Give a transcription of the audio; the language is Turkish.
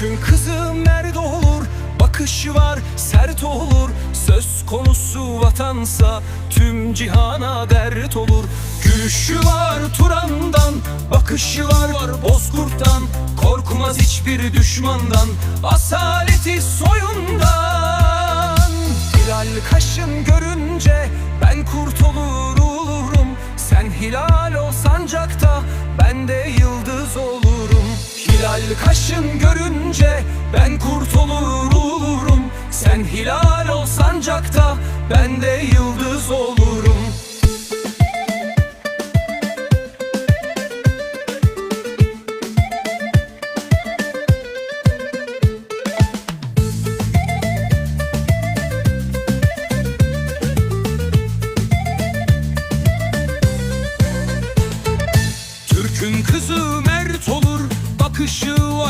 Türk'ün kızı nerede olur? Bakışı var sert olur. Söz konusu vatansa Tüm cihana dert olur. Gülüşü var Turan'dan Bakışı var Bozkurt'tan. Korkmaz hiçbir düşmandan Asaleti soyundan. Hilal kaşın görünce Ben kurt olur olurum. Sen hilal ol sancakta Ben de yıldız olurum. Hilal kaşın görünce görünce ben kurtulur olurum. Sen hilal ol sancakta ben de yıldız olurum. Türk'ün kızı mert olur bakışı